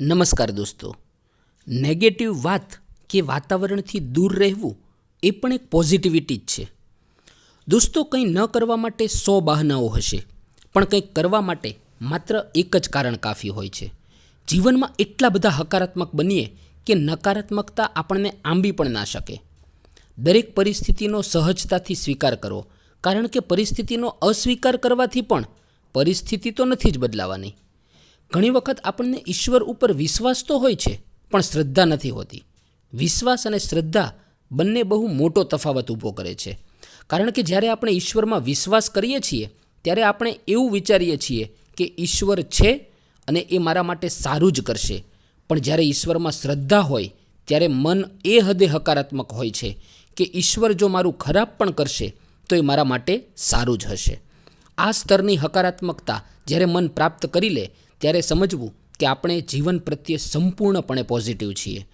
નમસ્કાર દોસ્તો. નેગેટિવ વાત કે વાતાવરણથી દૂર રહેવું એ પણ એક પોઝિટિવિટી જ છે. દોસ્તો, કંઈ ન કરવા માટે સો બહાનાઓ હશે, પણ કંઈક કરવા માટે માત્ર એક જ કારણ કાફી હોય છે. જીવનમાં એટલા બધા હકારાત્મક બનીએ કે નકારાત્મકતા આપણને આંબી પણ ના શકે. દરેક પરિસ્થિતિનો સહજતાથી સ્વીકાર કરવો કારણ કે પરિસ્થિતિનો અસ્વીકાર કરવાથી પણ પરિસ્થિતિ તો નથી જ બદલાવાની. ઘણી વખત આપણને ઈશ્વર ઉપર વિશ્વાસ તો હોય છે, પણ શ્રદ્ધા નથી હોતી. વિશ્વાસ અને શ્રદ્ધા બંને બહુ મોટો તફાવત ઊભો કરે છે. કારણ કે જ્યારે આપણે ઈશ્વરમાં વિશ્વાસ કરીએ છીએ, ત્યારે આપણે એવું વિચારીએ છીએ કે ઈશ્વર છે અને એ મારા માટે સારું જ કરશે. પણ જ્યારે ઈશ્વરમાં શ્રદ્ધા હોય, ત્યારે મન એ હદે હકારાત્મક હોય છે કે ઈશ્વર જો મારું ખરાબ પણ કરશે, તો એ મારા માટે સારું જ હશે. આ સ્તરની હકારાત્મકતા જ્યારે મન પ્રાપ્ત કરી લે ત્યારે સમજવું કે આપણે જીવન પ્રત્યે સંપૂર્ણપણે પોઝિટિવ છીએ.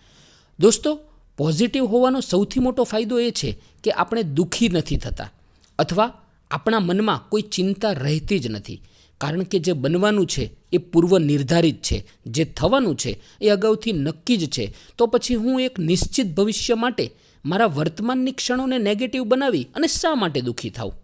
દોસ્તો પોઝિટિવ હોવાનો સૌથી મોટો ફાયદો એ છે કે આપણે દુઃખી નથી થતા અથવા આપણા મનમાં કોઈ ચિંતા રહેતી જ નથી. કારણ કે જે બનવાનું છે એ પૂર્વ નિર્ધારિત છે. જે થવાનું છે એ અગાઉથી નક્કી જ છે. તો પછી હું એક નિશ્ચિત ભવિષ્ય માટે મારા વર્તમાનની ક્ષણોને નેગેટિવ બનાવી અને શા માટે દુઃખી થાઉં?